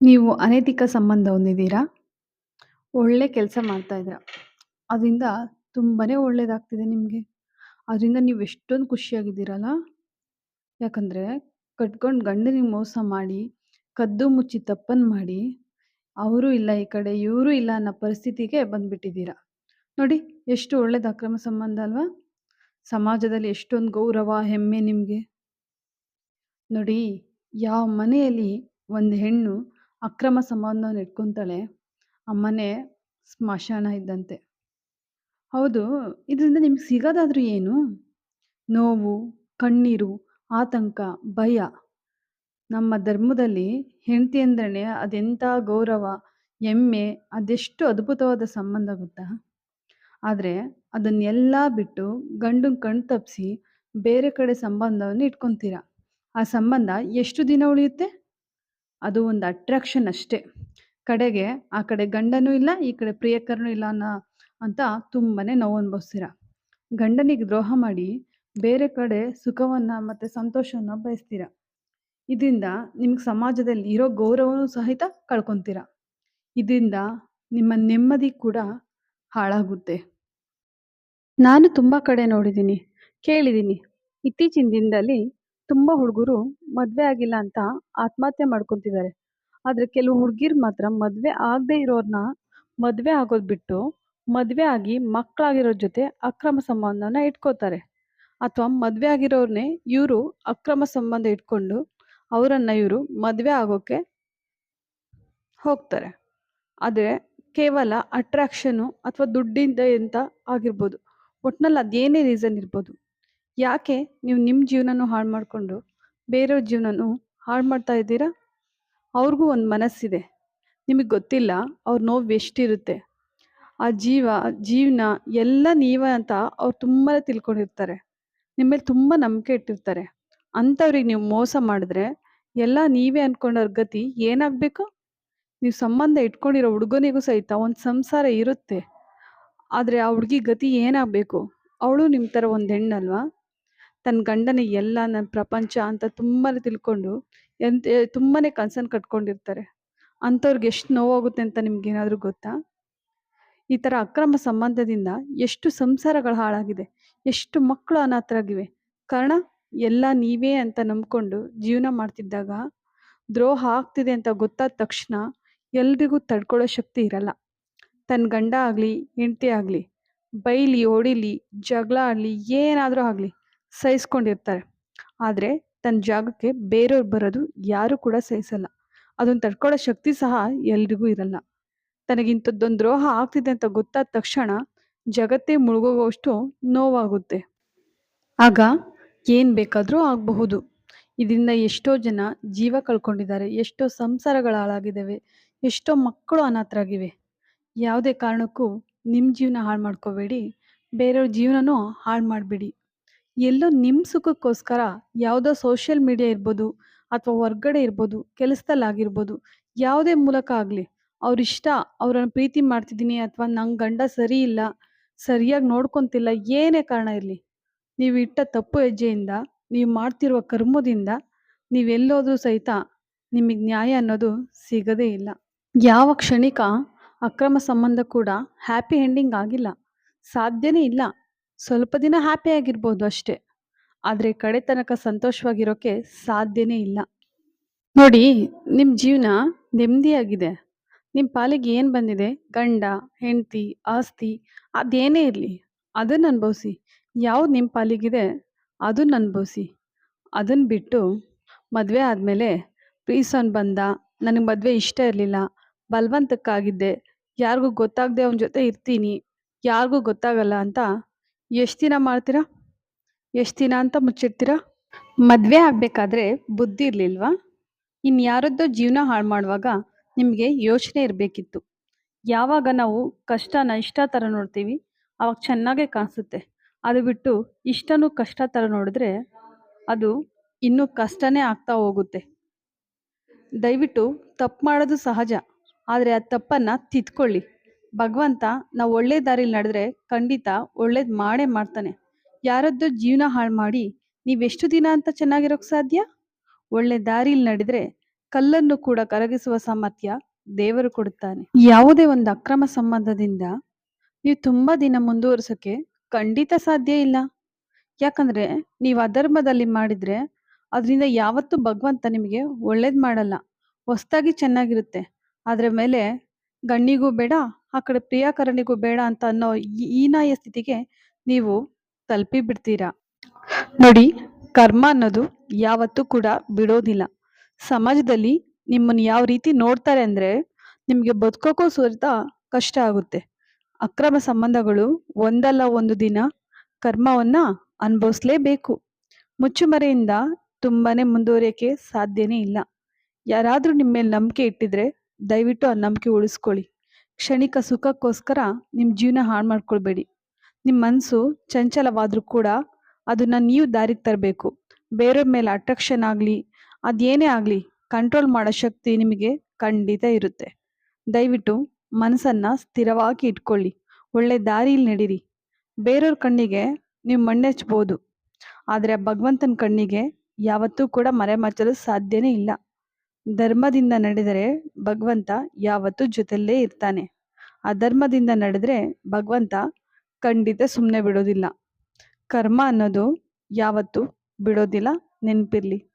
ನೀವು ಅನೈತಿಕ ಸಂಬಂಧ ಹೊಂದಿದ್ದೀರಾ? ಒಳ್ಳೆ ಕೆಲಸ ಮಾಡ್ತಾ ಇದ್ದೀರಾ. ಅದರಿಂದ ತುಂಬಾನೇ ಒಳ್ಳೇದಾಗ್ತಿದೆ ನಿಮಗೆ ಅದರಿಂದ ನೀವು ಎಷ್ಟೊಂದು ಖುಷಿಯಾಗಿದ್ದೀರಲ್ಲ? ಯಾಕಂದ್ರೆ ಕಟ್ಕೊಂಡು ಗಂಡನಿಗೆ ಮೋಸ ಮಾಡಿ, ಕದ್ದು ಮುಚ್ಚಿ ತಪ್ಪನ್ನು ಮಾಡಿ, ಅವರು ಇಲ್ಲ ಈ ಕಡೆ, ಇವರು ಇಲ್ಲ ಅನ್ನೋ ಪರಿಸ್ಥಿತಿಗೆ ಬಂದ್ಬಿಟ್ಟಿದ್ದೀರಾ. ನೋಡಿ ಎಷ್ಟು ಒಳ್ಳೇದು ಅಕ್ರಮ ಸಂಬಂಧ ಅಲ್ವಾ? ಸಮಾಜದಲ್ಲಿ ಎಷ್ಟೊಂದು ಗೌರವ, ಹೆಮ್ಮೆ ನಿಮಗೆ ನೋಡಿ ಯಾವ ಮನೆಯಲ್ಲಿ ಒಂದು ಹೆಣ್ಣು ಅಕ್ರಮ ಸಂಬಂಧವನ್ನು ಇಟ್ಕೊಂತಾಳೆ, ಅಮ್ಮನೆ ಸ್ಮಶಾನ ಇದ್ದಂತೆ. ಹೌದು, ಇದರಿಂದ ನಿಮ್ಗೆ ಸಿಗೋದಾದ್ರೂ ಏನು? ನೋವು, ಕಣ್ಣೀರು, ಆತಂಕ, ಭಯ. ನಮ್ಮ ಧರ್ಮದಲ್ಲಿ ಹೆಂಡತಿ ಅಂದ್ರೆ ಅದೆಂಥ ಗೌರವ, ಹೆಮ್ಮೆ, ಅದೆಷ್ಟು ಅದ್ಭುತವಾದ ಸಂಬಂಧ ಗೊತ್ತಾ? ಆದರೆ ಅದನ್ನೆಲ್ಲ ಬಿಟ್ಟು ಗಂಡನ ಕಣ್ ತಪ್ಪಿಸಿ ಬೇರೆ ಕಡೆ ಸಂಬಂಧವನ್ನು ಇಟ್ಕೊಂತೀರ. ಆ ಸಂಬಂಧ ಎಷ್ಟು ದಿನ ಉಳಿಯುತ್ತೆ? ಅದು ಒಂದು ಅಟ್ರಾಕ್ಷನ್ ಅಷ್ಟೇ. ಕಡೆಗೆ ಆ ಕಡೆ ಗಂಡನೂ ಇಲ್ಲ, ಈ ಕಡೆ ಪ್ರಿಯಕರನೂ ಇಲ್ಲ ಅನ್ನೋ ಅಂತ ತುಂಬನೇ ನೋವು ಅನುಭವಿಸ್ತೀರ. ಗಂಡನಿಗೆ ದ್ರೋಹ ಮಾಡಿ ಬೇರೆ ಕಡೆ ಸುಖವನ್ನು ಮತ್ತು ಸಂತೋಷವನ್ನು ಬಯಸ್ತೀರ. ಇದರಿಂದ ನಿಮ್ಗೆ ಸಮಾಜದಲ್ಲಿ ಇರೋ ಗೌರವನೂ ಸಹಿತ ಕಳ್ಕೊತೀರ ಇದರಿಂದ ನಿಮ್ಮ ನೆಮ್ಮದಿ ಕೂಡ ಹಾಳಾಗುತ್ತೆ. ನಾನು ತುಂಬ ಕಡೆ ನೋಡಿದ್ದೀನಿ, ಕೇಳಿದ್ದೀನಿ. ಇತ್ತೀಚಿನ ದಿನದಲ್ಲಿ ತುಂಬಾ ಹುಡುಗರು ಮದುವೆ ಆಗಿಲ್ಲ ಅಂತ ಆತ್ಮಹತ್ಯೆ ಮಾಡ್ಕೊಂತಿದ್ದಾರೆ. ಆದ್ರೆ ಕೆಲವು ಹುಡುಗಿರ್ ಮಾತ್ರ ಮದುವೆ ಆಗದೆ ಇರೋರ್ನ ಮದುವೆ ಆಗೋದ್ ಬಿಟ್ಟು, ಮದುವೆ ಆಗಿ ಮಕ್ಕಳಾಗಿರೋ ಜೊತೆ ಅಕ್ರಮ ಸಂಬಂಧನ ಇಟ್ಕೋತಾರೆ. ಅಥವಾ ಮದುವೆ ಆಗಿರೋರ್ನೇ ಇವರು ಅಕ್ರಮ ಸಂಬಂಧ ಇಟ್ಕೊಂಡು ಅವರನ್ನ ಇವರು ಮದುವೆ ಆಗೋಕೆ ಹೋಗ್ತಾರೆ. ಆದ್ರೆ ಕೇವಲ ಅಟ್ರಾಕ್ಷನು ಅಥವಾ ದುಡ್ಡಿಂದ ಎಂತ ಆಗಿರ್ಬೋದು. ಒಟ್ನಲ್ಲಿ ಅದೇನೇ ರೀಸನ್ ಇರ್ಬೋದು. ಯಾಕೆ ನೀವು ನಿಮ್ಮ ಜೀವನನೂ ಹಾಳು ಮಾಡಿಕೊಂಡು ಬೇರೆಯವ್ರ ಜೀವನನು ಹಾಳು ಮಾಡ್ತಾ ಇದ್ದೀರಾ? ಅವ್ರಿಗೂ ಒಂದು ಮನಸ್ಸಿದೆ. ನಿಮಗೆ ಗೊತ್ತಿಲ್ಲ ಅವ್ರ ನೋವು ಎಷ್ಟಿರುತ್ತೆ. ಆ ಜೀವ, ಜೀವನ ಎಲ್ಲ ನೀವೇ ಅಂತ ಅವ್ರು ತುಂಬ ತಿಳ್ಕೊಂಡಿರ್ತಾರೆ. ನಿಮ್ಮ ಮೇಲೆ ತುಂಬ ನಂಬಿಕೆ ಇಟ್ಟಿರ್ತಾರೆ. ಅಂಥವ್ರಿಗೆ ನೀವು ಮೋಸ ಮಾಡಿದ್ರೆ ಎಲ್ಲ ನೀವೇ ಅನ್ಕೊಂಡವ್ರ ಗತಿ ಏನಾಗಬೇಕು? ನೀವು ಸಂಬಂಧ ಇಟ್ಕೊಂಡಿರೋ ಹುಡುಗನಿಗೂ ಸಹಿತ ಒಂದು ಸಂಸಾರ ಇರುತ್ತೆ. ಆದರೆ ಆ ಹುಡುಗಿ ಗತಿ ಏನಾಗಬೇಕು? ಅವಳು ನಿಮ್ಮ ಥರ ಒಂದು ಹೆಣ್ಣಲ್ವಾ? ತನ್ನ ಗಂಡನ ಎಲ್ಲ ನನ್ನ ಪ್ರಪಂಚ ಅಂತ ತುಂಬಾನೇ ತಿಳ್ಕೊಂಡು ಎಂತ ತುಂಬಾನೇ ಕನ್ಸರ್ನ್ ಕಟ್ಕೊಂಡಿರ್ತಾರೆ. ಅಂಥವ್ರಿಗೆ ಎಷ್ಟು ನೋವಾಗುತ್ತೆ ಅಂತ ನಿಮ್ಗೇನಾದ್ರೂ ಗೊತ್ತಾ? ಈ ಥರ ಅಕ್ರಮ ಸಂಬಂಧದಿಂದ ಎಷ್ಟು ಸಂಸಾರಗಳು ಹಾಳಾಗಿದೆ. ಎಷ್ಟು ಮಕ್ಕಳು ಅನಾಥರಾಗಿವೆ. ಕಾರಣ ಎಲ್ಲ ನೀವೇ ಅಂತ ನಂಬ್ಕೊಂಡು ಜೀವನ ಮಾಡ್ತಿದ್ದಾಗ ದ್ರೋಹ ಆಗ್ತಿದೆ ಅಂತ ಗೊತ್ತಾದ ತಕ್ಷಣ ಎಲ್ರಿಗೂ ತಡ್ಕೊಳ್ಳೋ ಶಕ್ತಿ ಇರಲ್ಲ. ತನ್ನ ಗಂಡ ಆಗಲಿ ಹೆಂಡತಿ ಆಗಲಿ ಬೈಲಿ, ಹೊಡಿಲಿ, ಜಗಳ ಆಗಲಿ ಏನಾದರೂ ಆಗ್ಲಿ ಸಹಿಸ್ಕೊಂಡಿರ್ತಾರೆ. ಆದರೆ ತನ್ನ ಜಾಗಕ್ಕೆ ಬೇರೆಯವ್ರು ಬರೋದು ಯಾರು ಕೂಡ ಸಹಿಸಲ್ಲ. ಅದನ್ನ ತಡ್ಕೊಳ್ಳೋ ಶಕ್ತಿ ಸಹ ಎಲ್ರಿಗೂ ಇರಲ್ಲ. ತನಗಿಂಥದ್ದೊಂದು ದ್ರೋಹ ಆಗ್ತಿದೆ ಅಂತ ಗೊತ್ತಾದ ತಕ್ಷಣ ಜಗತ್ತೇ ಮುಳುಗೋಗುವಷ್ಟು ನೋವಾಗುತ್ತೆ. ಆಗ ಏನು ಬೇಕಾದರೂ ಆಗಬಹುದು. ಇದರಿಂದ ಎಷ್ಟೋ ಜನ ಜೀವ ಕಳ್ಕೊಂಡಿದ್ದಾರೆ. ಎಷ್ಟೋ ಸಂಸಾರಗಳು ಹಾಳಾಗಿದ್ದಾವೆ. ಎಷ್ಟೋ ಮಕ್ಕಳು ಅನಾಥರಾಗಿವೆ. ಯಾವುದೇ ಕಾರಣಕ್ಕೂ ನಿಮ್ಮ ಜೀವನ ಹಾಳು ಮಾಡ್ಕೋಬೇಡಿ. ಬೇರೆಯವ್ರ ಜೀವನನೂ ಹಾಳು ಮಾಡಬೇಡಿ. ಎಲ್ಲೋ ನಿಮ್ಮ ಸುಖಕ್ಕೋಸ್ಕರ ಯಾವುದೋ ಸೋಷಿಯಲ್ ಮೀಡಿಯಾ ಇರ್ಬೋದು ಅಥವಾ ಹೊರ್ಗಡೆ ಇರ್ಬೋದು, ಕೆಲಸದಲ್ಲಾಗಿರ್ಬೋದು, ಯಾವುದೇ ಮೂಲಕ ಆಗಲಿ ಅವ್ರಿಷ್ಟ ಅವ್ರನ್ನ ಪ್ರೀತಿ ಮಾಡ್ತಿದ್ದೀನಿ ಅಥವಾ ನಂಗೆ ಗಂಡ ಸರಿ ಇಲ್ಲ, ಸರಿಯಾಗಿ ನೋಡ್ಕೊತಿಲ್ಲ ಏನೇ ಕಾರಣ ಇರಲಿ. ನೀವು ಇಟ್ಟ ತಪ್ಪು ಹೆಜ್ಜೆಯಿಂದ, ನೀವು ಮಾಡ್ತಿರುವ ಕರ್ಮದಿಂದ ನೀವೆಲ್ಲೋದ್ರೂ ಸಹಿತ ನಿಮಗೆ ನ್ಯಾಯ ಅನ್ನೋದು ಸಿಗದೇ ಇಲ್ಲ. ಯಾವ ಕ್ಷಣಿಕ ಅಕ್ರಮ ಸಂಬಂಧ ಕೂಡ ಹ್ಯಾಪಿ ಎಂಡಿಂಗ್ ಆಗಿಲ್ಲ. ಸಾಧ್ಯನೇ ಇಲ್ಲ. ಸ್ವಲ್ಪ ದಿನ ಹ್ಯಾಪಿ ಆಗಿರ್ಬೋದು ಅಷ್ಟೇ. ಆದರೆ ಕಡೆ ತನಕ ಸಂತೋಷವಾಗಿರೋಕೆ ಸಾಧ್ಯನೇ ಇಲ್ಲ. ನೋಡಿ ನಿಮ್ಮ ಜೀವನ ನೆಮ್ಮದಿಯಾಗಿದೆ. ನಿಮ್ಮ ಪಾಲಿಗೆ ಏನು ಬಂದಿದೆ ಗಂಡ, ಹೆಂಡತಿ, ಆಸ್ತಿ ಅದೇನೇ ಇರಲಿ ಅದನ್ನ ಅನುಭವಿಸಿ. ಯಾವ್ದು ನಿಮ್ಮ ಪಾಲಿಗಿದೆ ಅದನ್ನ ಅನುಭವಿಸಿ. ಅದನ್ನು ಬಿಟ್ಟು ಮದುವೆ ಆದಮೇಲೆ ರೀಸನ್ ಬಂದ, ನನಗೆ ಮದುವೆ ಇಷ್ಟ ಇರಲಿಲ್ಲ, ಬಲವಂತಕ್ಕಾಗಿದ್ದೆ, ಯಾರಿಗೂ ಗೊತ್ತಾಗದೆ ಅವನ ಜೊತೆ ಇರ್ತೀನಿ, ಯಾರಿಗೂ ಗೊತ್ತಾಗಲ್ಲ ಅಂತ ಎಷ್ಟು ದಿನ ಮಾಡ್ತೀರಾ? ಎಷ್ಟು ದಿನ ಅಂತ ಮುಚ್ಚಿಡ್ತೀರಾ? ಮದುವೆ ಆಗಬೇಕಾದ್ರೆ ಬುದ್ಧಿ ಇರಲಿಲ್ವಾ? ಇನ್ಯಾರದ್ದೋ ಜೀವನ ಹಾಳು ಮಾಡುವಾಗ ನಿಮಗೆ ಯೋಚನೆ ಇರಬೇಕಿತ್ತು. ಯಾವಾಗ ನಾವು ಕಷ್ಟನ ಇಷ್ಟ ಥರ ನೋಡ್ತೀವಿ, ಅವಾಗ ಚೆನ್ನಾಗೇ ಕಾಣಿಸುತ್ತೆ. ಅದು ಬಿಟ್ಟು ಇಷ್ಟನೂ ಕಷ್ಟ ಥರ ನೋಡಿದ್ರೆ ಅದು ಇನ್ನೂ ಕಷ್ಟನೇ ಆಗ್ತಾ ಹೋಗುತ್ತೆ. ದಯವಿಟ್ಟು ತಪ್ಪು ಮಾಡೋದು ಸಹಜ. ಆದರೆ ಆ ತಪ್ಪನ್ನು ತಿದ್ಕೊಳ್ಳಿ. ಭಗವಂತ ನಾವು ಒಳ್ಳೆ ದಾರಿಲಿ ನಡೆದ್ರೆ ಖಂಡಿತ ಒಳ್ಳೇದು ಮಾಡೇ ಮಾಡ್ತಾನೆ. ಯಾರದ್ದು ಜೀವನ ಹಾಳು ಮಾಡಿ ನೀವೆಷ್ಟು ದಿನ ಅಂತ ಚೆನ್ನಾಗಿರೋಕೆ ಸಾಧ್ಯ? ಒಳ್ಳೆ ದಾರಿಲಿ ನಡೆದ್ರೆ ಕಲ್ಲನ್ನು ಕೂಡ ಕರಗಿಸುವ ಸಾಮರ್ಥ್ಯ ದೇವರು ಕೊಡುತ್ತಾನೆ ಯಾವುದೇ ಒಂದು ಅಕ್ರಮ ಸಂಬಂಧದಿಂದ ನೀವು ತುಂಬಾ ದಿನ ಮುಂದುವರ್ಸೋಕೆ ಖಂಡಿತ ಸಾಧ್ಯ ಇಲ್ಲ ಯಾಕಂದ್ರೆ ನೀವು ಅಧರ್ಮದಲ್ಲಿ ಮಾಡಿದ್ರೆ ಅದರಿಂದ ಯಾವತ್ತೂ ಭಗವಂತ ನಿಮಗೆ ಒಳ್ಳೇದು ಮಾಡಲ್ಲ ಹೊಸ್ತಾಗಿ ಚೆನ್ನಾಗಿರುತ್ತೆ ಅದ್ರ ಮೇಲೆ ಗಣ್ಣಿಗೂ ಬೇಡ, ಆ ಕಡೆ ಪ್ರಿಯಾಕರಣಿಗೂ ಬೇಡ ಅಂತ ಅನ್ನೋ ಈ- ಹೀನಾಯ ಸ್ಥಿತಿಗೆ ನೀವು ತಲುಪಿ ಬಿಡ್ತೀರಾ ನೋಡಿ, ಕರ್ಮ ಅನ್ನೋದು ಯಾವತ್ತೂ ಕೂಡ ಬಿಡೋದಿಲ್ಲ. ಸಮಾಜದಲ್ಲಿ ನಿಮ್ಮನ್ನು ಯಾವ ರೀತಿ ನೋಡ್ತಾರೆ ಅಂದ್ರೆ ನಿಮಗೆ ಬದುಕೋಕೋ ಸುರಿತ ಕಷ್ಟ ಆಗುತ್ತೆ. ಅಕ್ರಮ ಸಂಬಂಧಗಳು ಒಂದಲ್ಲ ಒಂದು ದಿನ ಕರ್ಮವನ್ನ ಅನುಭವಿಸ್ಲೇಬೇಕು. ಮುಚ್ಚುಮರೆಯಿಂದ ತುಂಬಾನೇ ಮುಂದುವರಿಯೋಕೆ ಸಾಧ್ಯನೇ ಇಲ್ಲ. ಯಾರಾದ್ರೂ ನಿಮ್ಮ ಮೇಲೆ ನಂಬಿಕೆ ಇಟ್ಟಿದ್ರೆ ದಯವಿಟ್ಟು ಆ ನಂಬಿಕೆ ಉಳಿಸ್ಕೊಳ್ಳಿ. ಕ್ಷಣಿಕ ಸುಖಕ್ಕೋಸ್ಕರ ನಿಮ್ಮ ಜೀವನ ಹಾಳು ಮಾಡ್ಕೊಳ್ಬೇಡಿ. ನಿಮ್ಮ ಮನಸ್ಸು ಚಂಚಲವಾದರೂ ಕೂಡ ಅದನ್ನ ನೀವು ದಾರಿಗೆ ತರಬೇಕು. ಬೇರೆಯವ್ರ ಮೇಲೆ ಅಟ್ರಾಕ್ಷನ್ ಆಗಲಿ ಅದೇನೇ ಆಗಲಿ ಕಂಟ್ರೋಲ್ ಮಾಡೋ ಶಕ್ತಿ ನಿಮಗೆ ಖಂಡಿತ ಇರುತ್ತೆ. ದಯವಿಟ್ಟು ಮನಸ್ಸನ್ನು ಸ್ಥಿರವಾಗಿ ಇಟ್ಕೊಳ್ಳಿ. ಒಳ್ಳೆ ದಾರಿಯಲ್ಲಿ ನಡೀರಿ. ಬೇರೆಯವ್ರ ಕಣ್ಣಿಗೆ ನೀವು ಮಣ್ಣೆಚ್ಬೋದು. ಆದರೆ ಭಗವಂತನ ಕಣ್ಣಿಗೆ ಯಾವತ್ತೂ ಕೂಡ ಮರೆಮಾಚಲು ಸಾಧ್ಯನೇ ಇಲ್ಲ. ಧರ್ಮದಿಂದ ನಡೆದರೆ ಭಗವಂತ ಯಾವತ್ತೂ ಜೊತೆಯಲ್ಲೇ ಇರ್ತಾನೆ. ಅಧರ್ಮದಿಂದ ನಡೆದರೆ ಭಗವಂತ ಖಂಡಿತ ಸುಮ್ಮನೆ ಬಿಡೋದಿಲ್ಲ. ಕರ್ಮ ಅನ್ನೋದು ಯಾವತ್ತೂ ಬಿಡೋದಿಲ್ಲ, ನೆನಪಿರ್ಲಿ.